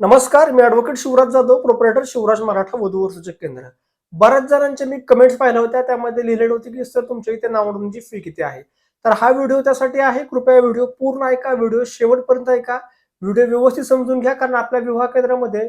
नमस्कार मी advocate Shivraj Jadhav proprietor Shivraj Maratha वधूवर सूचक केंद्र. बऱ्याच जणांच्या मी कमेंट्स पाहिल्या होत्या त्यामध्ये लिहिलेलं होते की सर तुमच्या इथे नावडूनची फी किती आहे? तर हा व्हिडिओ त्यासाठी आहे. कृपया व्हिडिओ पूर्ण ऐका व्हिडिओ शेवटपर्यंत ऐका. व्हिडिओ व्यवस्थित समजून घ्या कारण आपल्या विवाह केंद्रामध्ये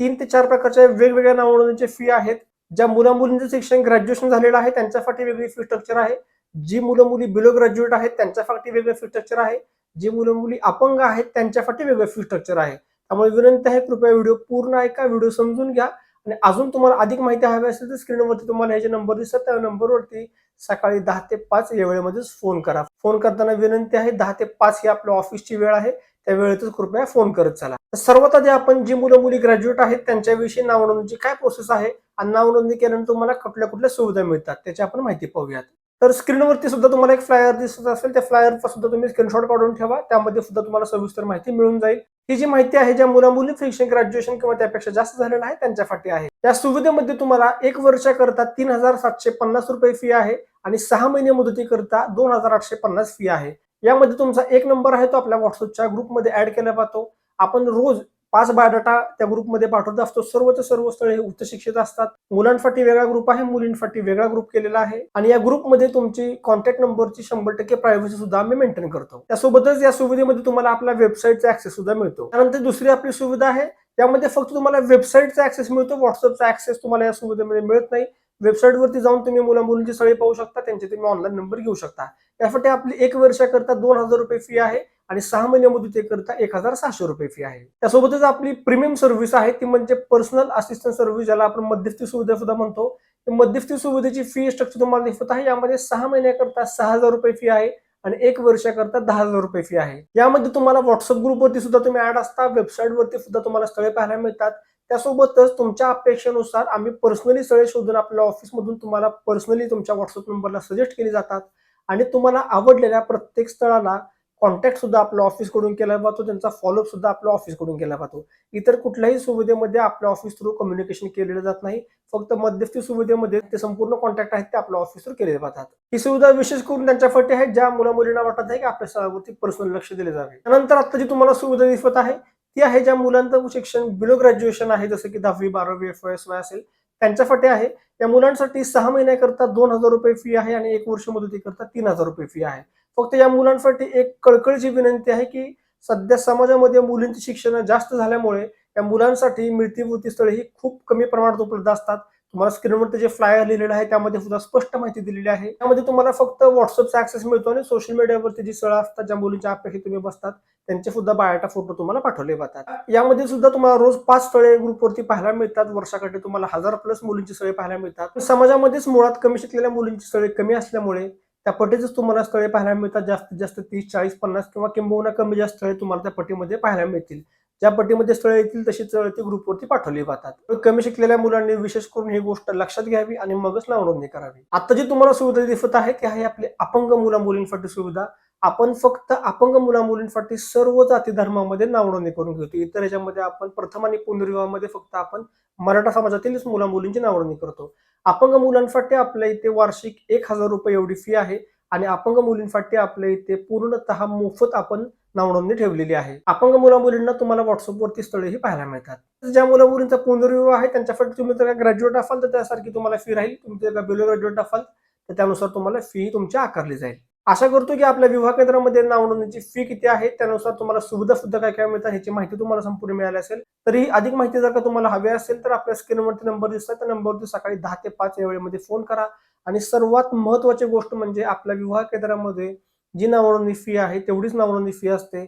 तीन ते चार प्रकारच्या वेगवेगळ्या नावनोंदणीचे फी आहेत. ज्या मुला मुलींचं शिक्षण ग्रॅज्युएशन झालेलं आहे त्यांच्यासाठी वेगळी फी स्ट्रक्चर आहे. जी मुलं मुली बिलो ग्रॅज्युएट आहेत त्यांच्यासाठी वेगळं फी स्ट्रक्चर आहे. जी मुलं मुली अपंग आहेत त्यांच्यासाठी वेगळं फी स्ट्रक्चर आहे. त्यामुळे विनंती आहे कृपया व्हिडिओ पूर्ण ऐका व्हिडिओ समजून घ्या. आणि अजून तुम्हाला अधिक माहिती हवी असेल तर स्क्रीनवरती तुम्हाला हे जे नंबर दिसतात. त्या नंबरवरती सकाळी दहा ते पाच या वेळेमध्येच फोन करा. फोन करताना विनंती आहे दहा ते पाच ही आपल्या ऑफिसची वेळ आहे. त्या वेळेतच कृपया फोन करत चला. तर सर्वात आधी आपण जी मुलं मुली ग्रॅज्युएट आहेत त्यांच्याविषयी नावनोंदणीची काय प्रोसेस आहे? आणि नावनोंदणी केल्यानंतर तुम्हाला कुठल्या कुठल्या सुविधा मिळतात? त्याची आपण माहिती पाहूयात. तर स्क्रीनवरती सुद्धा तुम्हाला एक फ्लायर दिसत असेल. त्या फ्लायरचा सुद्धा तुम्ही स्क्रीनशॉट काढून ठेवा. त्यामध्ये सुद्धा तुम्हाला सविस्तर माहिती मिळून जाईल. ही जी माहिती आहे ज्या मुला मुली शिक्षण ग्रॅज्युएशन किंवा त्यापेक्षा जास्त झालेलं आहे त्यांच्यासाठी आहे. त्या सुविधेमध्ये तुम्हाला एक वर्षाकरता तीन हजार सातशे पन्नास रुपये फी आहे आणि सहा महिने मुदतीकरता दोन हजार आठशे पन्नास फी आहे. यामध्ये तुमचा एक नंबर आहे तो आपल्या व्हॉट्सअपच्या ग्रुपमध्ये ऍड केला जातो. आपण रोज पाच बायोडाटा त्या ग्रुपमध्ये पाठवत असतो. सर्वच सर्व स्थळे उच्च शिक्षित असतात. मुलांसाठी वेगळा ग्रुप आहे मुलींसाठी वेगळा ग्रुप केलेला आहे. आणि या ग्रुपमध्ये तुमची कॉन्टॅक्ट नंबरची शंभर टक्के प्रायव्हसी सुद्धा आम्ही मेंटेन करतो. त्यासोबतच या सुविधेमध्ये तुम्हाला आपल्या वेबसाईटचा ऍक्सेस सुद्धा मिळतो. त्यानंतर दुसरी आपली सुविधा आहे त्यामध्ये फक्त तुम्हाला वेबसाईटचा ऍक्सेस मिळतो. व्हॉट्सअपचा ऍक्सेस तुम्हाला या सुविधेमध्ये मिळत नाही. वेबसाईटवरती जाऊन तुम्ही मुला मुलींची सगळे पाहू शकता त्यांचे तुम्ही ऑनलाईन नंबर घेऊ शकता. त्यासाठी आपली एक वर्षाकरता दोन हजार रुपये फी आहे आणि सहा महिन्यामध्ये ते करता एक हजार सहाशे रुपये फी आहे. त्यासोबतच आपली प्रीमियम सर्व्हिस आहे ती म्हणजे पर्सनल असिस्टंट सर्व्हिस ज्याला आपण मध्यस्थी सुविधा सुद्धा म्हणतो. मध्यस्थी सुविधेची फी स्ट्रक्चर तुम्हाला दिसत आहे. यामध्ये सहा महिन्याकरता सहा हजार रुपये फी आहे आणि एक वर्षाकरता दहा हजार रुपये फी आहे. यामध्ये तुम्हाला व्हॉट्सअप ग्रुपवरती सुद्धा तुम्ही ऍड असता. वेबसाईटवरती सुद्धा तुम्हाला स्थळे पाहायला मिळतात. त्यासोबतच तुमच्या अपेक्षेनुसार आम्ही पर्सनली स्थळे शोधून आपल्या ऑफिसमधून तुम्हाला पर्सनली तुमच्या व्हॉट्सअप नंबरला सजेस्ट केली जातात. आणि तुम्हाला आवडलेल्या प्रत्येक स्थळाला कॉन्टॅक्ट सुद्धा आपल्या ऑफिसकडून केला जातो. त्यांचा फॉलोअप सुद्धा आपल्या ऑफिसकडून केला जातो. इतर कुठल्याही सुविधेमध्ये आपल्या ऑफिस थ्रू कम्युनिकेशन केलेलं जात नाही. फक्त मध्यस्थी सुविधेमध्ये ते संपूर्ण कॉन्टॅक्ट आहेत ते आपल्या ऑफिस थ्रू केले जातात. ही सुविधा विशेष करून त्यांच्यासाठी आहे ज्या मुला मुलींना वाटत आहे की आपल्या स्थळावरती पर्सनल लक्ष दिले जावे. त्यानंतर आता जी तुम्हाला सुविधा दिसत आहे. ती आहे ज्या मुलांचं शिक्षण बिलो ग्रॅज्युएशन आहे जसं की दहावी बारावी एफ एस वाय असेल त्यांच्यासाठी आहे. त्या मुलांसाठी सहा महिन्याकरता दोन हजार रुपये फी आहे आणि एक वर्ष मुदतीकरता तीन हजार रुपये फी आहे. फक्त या मुलांसाठी एक कळकळीची विनंती आहे की सध्या समाजामध्ये मुलींची शिक्षण जास्त झाल्यामुळे या मुलांसाठी मिळती स्थळे ही खूप कमी प्रमाणात उपलब्ध असतात. तुम्हाला स्क्रीनवरती जे फ्लायर लिहिलेलं आहे त्यामध्ये सुद्धा स्पष्ट माहिती दिलेली आहे. त्यामध्ये तुम्हाला फक्त व्हॉट्सअपचा ऍक्सेस मिळतो आणि सोशल मीडियावरती जी सळ असतात ज्या मुलींच्या अपेक्षित तुम्ही बसतात त्यांचे सुद्धा बायोटा फोटो तुम्हाला पाठवले जातात. यामध्ये सुद्धा तुम्हाला रोज पाच स्थळे ग्रुपवरती पाहायला मिळतात. वर्षाकडे तुम्हाला हजार प्लस मुलींची स्थळे पाहायला मिळतात. समाजामध्येच मुळात कमी शिकलेल्या मुलींची स्थळे कमी असल्यामुळे त्या पटीतच तुम्हाला स्थळे पाहायला मिळतात. जास्तीत जास्त तीस चाळीस पन्नास किंवा किंबहुना कमी जास्त स्थळे तुम्हाला त्या पटीमध्ये पाहायला मिळतील. ज्या पट्टीमध्ये स्थळे येतील तशी स्थळे ती ग्रुपवरती पाठवली जातात. कमी शिकलेल्या मुलांनी विशेष करून ही गोष्ट लक्षात घ्यावी आणि मगच नावनोंदणी करावी. आता जी तुम्हाला सुविधा दिसत आहे ती आहे आपली अपंग मुला मुलींसाठी सुविधा. आपण फक्त अपंग मुला मुलींसाठी सर्व जाती धर्मामध्ये नावनोंदणी करून घेतो. इतर ह्याच्यामध्ये आपण प्रथम आणि पुनर्विवाहामध्ये फक्त आपण मराठा समाजातीलच मुला मुलींची नावनोंदणी करतो. अपंग मुलांसाठी आपल्या इथे वार्षिक एक हजार रुपये एवढी फी आहे आणि अपंग मुलींसाठी आपल्या इथे पूर्णतः मोफत आपण नावनोंदणी ठेवलेली आहे. अपंग मुला मुलींना तुम्हाला व्हॉट्सअपवरती स्थळेही पाहायला मिळतात. ज्या मुला मुलींचा पुनर्विवाह आहे त्यांच्यासाठी तुम्ही जर ग्रॅज्युएट असाल तर त्यासारखी तुम्हाला फी राहील. तुम्ही जर बिलो ग्रॅज्युएट असाल तर त्यानुसार तुम्हाला फी तुमची आकारली जाईल. आशा करतो की आपल्या विवाह केंद्रामध्ये नावनोंदणीची फी किती आहे त्यानुसार तुम्हाला सुविधा सुद्धा काय काय मिळतात ह्याची माहिती तुम्हाला संपूर्ण मिळाली असेल. तरी अधिक माहिती जर का तुम्हाला हवी असेल तर आपल्या स्क्रीनवरती नंबर दिसतात त्या नंबरवरती सकाळी दहा ते पाच या वेळेमध्ये फोन करा. आणि सर्वात महत्वाची गोष्ट म्हणजे आपल्या विवाह केंद्रामध्ये जी नावनोंदणी फी आहे तेवढीच नावनोंदणी फी असते.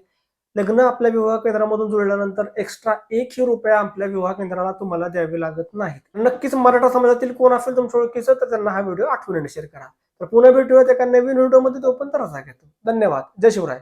लग्न आपल्या विवाह केंद्रामधून जुळल्यानंतर एक्स्ट्रा एकशे रुपया आपल्या विवाह केंद्राला तुम्हाला द्यावे लागत नाहीत. नक्कीच मराठा समाजातील कोण असेल तुमच्या ओळखीचं तर त्यांना हा व्हिडिओ आठवणीने शेअर करा. तर पुन्हा भेटूयात एका नवीन व्हिडिओमध्ये तो पण घेतो धन्यवाद. जय शिवराय.